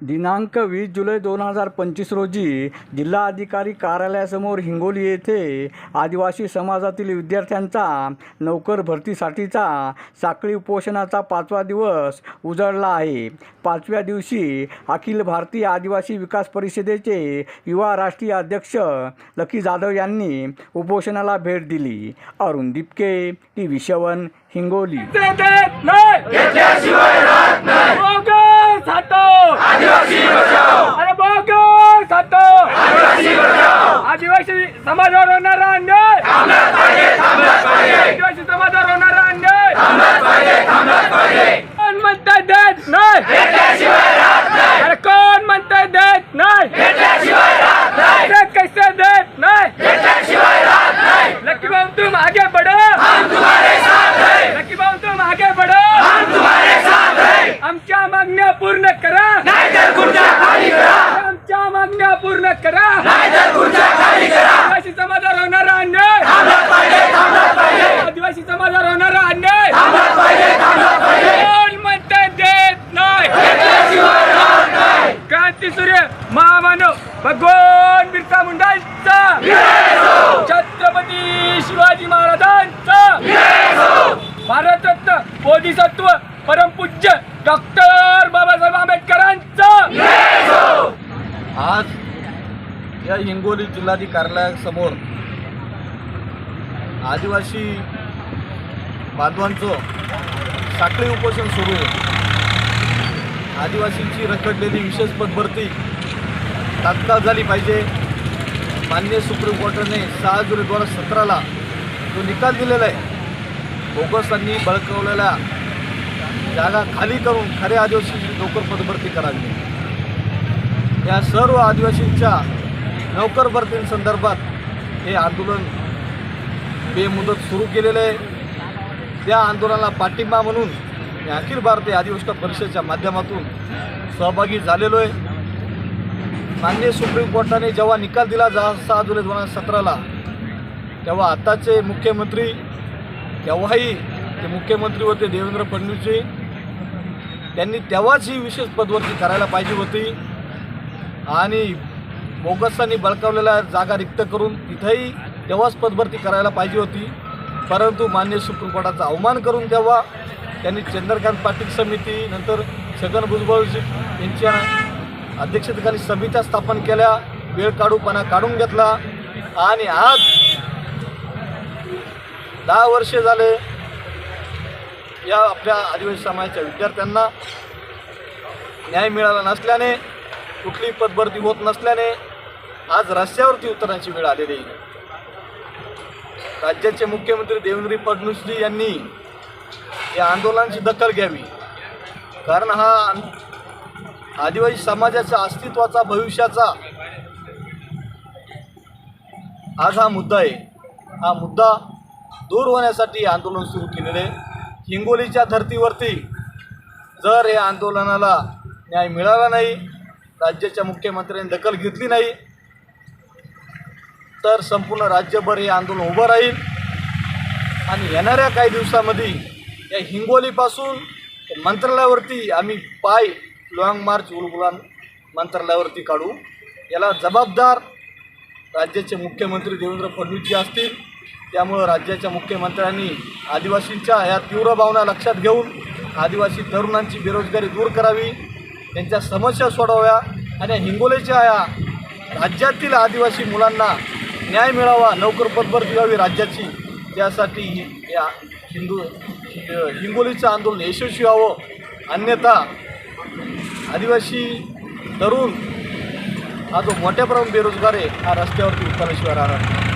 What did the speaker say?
दिनांक वीस जुलै दोन हजार पंचवीस रोजी जिल्हा अधिकारी कार्यालयासमोर हिंगोली येथे आदिवासी समाजातील विद्यार्थ्यांचा नोकर भरतीसाठीचा साखळी उपोषणाचा पाचवा दिवस उजळला आहे. पाचव्या दिवशी अखिल भारतीय आदिवासी विकास परिषदेचे युवा राष्ट्रीय अध्यक्ष लकी जाधव यांनी उपोषणाला भेट दिली. Arun Dipke T V seven Hingoli. ते हटो अरे बोगस हटो आदिवासी समाजावर होणारा अन्याय। आदिवासी समाजावर होणारा अन्याय। कोण म्हणताय देत नाही? अरे कोण म्हणताय देत नाही? देत कैसे देत नाही? लकी भाऊ तुम आगे बढ़ो लकी भाऊ तुम आगे बढ़ो आमच्या मागण्या पूर्ण करा. आमच्या मागण्या पूर्ण करा. आदिवासी समाजावर होणारा अन्याय. आदिवासी समाजावर होणारा अन्याय. कोण म्हणताय देत नाही? क्रांती सूर्य महामानव भगवान बिरसा मुंडांचा. छत्रपती शिवाजी महाराजांचा. भारतरत्न बोधिसत्व परमपूज्य डॉक्टर या हिंगोली जिल्हाधिकारी कार्यालयासमोर आदिवासी बांधवांचं साखळी उपोषण सुरू आहे. आदिवासींची रखडलेली विशेष पदभरती तात्काळ झाली पाहिजे. मान्य सुप्रीम कोर्टाने सहा जुलै दोन हजार सतराला जो निकाल दिलेला आहे बोगसांनी बळकवलेल्या जागा खाली करून खऱ्या आदिवासींची नोकर पदभरती करावी. या सर्व आदिवासींच्या नोकर भरतींसंदर्भात हे आंदोलन बेमुदत सुरू केलेलं आहे. त्या आंदोलनाला पाठिंबा म्हणून मी अखिल भारतीय आदिवासी परिषदेच्या माध्यमातून सहभागी झालेलो आहे. मान्य सुप्रीम कोर्टाने जेव्हा निकाल दिला जा सहा जुलै दोन हजार सतराला तेव्हा आताचे मुख्यमंत्री तेव्हाही ते मुख्यमंत्री होते देवेंद्र फडणवीसजी. त्यांनी तेव्हाच ही विशेष पदवर्ती करायला पाहिजे होती. आणि बोगसांनी बळकावलेल्या जागा रिक्त करून तिथंही तेव्हाच पदभरती करायला पाहिजे होती. परंतु मान्य सुप्रीम कोर्टाचा अवमान करून तेव्हा त्यांनी चंद्रकांत पाटील समिती नंतर छगन भुजबळजी यांच्या अध्यक्षतेखाली समित्या स्थापन केल्या. वेळ काढूपणा काढून घेतला. आणि आज दहा वर्षे झाले या आपल्या आदिवासी समाजाच्या विद्यार्थ्यांना न्याय मिळाला नसल्याने कुठली पदभरती होत नसल्याने आज रस्त्यावरती उतरण्याची वेळ आलेली आहे. राज्याचे मुख्यमंत्री देवेंद्र फडणवीसजी यांनी या आंदोलनाची दखल घ्यावी. कारण हा आदिवासी समाजाच्या अस्तित्वाचा भविष्याचा आज हा मुद्दा आहे. हा मुद्दा दूर होण्यासाठी आंदोलन सुरू केलेले आहे. हिंगोलीच्या धर्तीवरती जर या आंदोलनाला न्याय मिळाला नाही राज्याच्या मुख्यमंत्र्यांनी दखल घेतली नाही तर संपूर्ण राज्यभर हे आंदोलन उभं राहील. आणि येणाऱ्या काही दिवसामध्ये या हिंगोलीपासून मंत्रालयावरती आम्ही पाय लॉंग मार्च उलगुलान मंत्रालयावरती काढू. याला जबाबदार राज्याचे मुख्यमंत्री देवेंद्र फडणवीसजी असतील त्यामुळं राज्याच्या मुख्यमंत्र्यांनी आदिवासींच्या ह्या तीव्र भावना लक्षात घेऊन आदिवासी तरुणांची बेरोजगारी दूर करावी त्यांच्या समस्या सोडवाव्या आणि या हिंगोलीच्या या राज्यातील आदिवासी मुलांना न्याय मिळावा लवकर पदभरती व्हावी राज्याची. त्यासाठी या हिंदू हिंगोलीचं आंदोलन यशस्वी व्हावं. अन्यथा आदिवासी तरुण हा जो मोठ्या प्रमाणात बेरोजगार आहे हा रस्त्यावरती उतरल्याशिवाय राहणार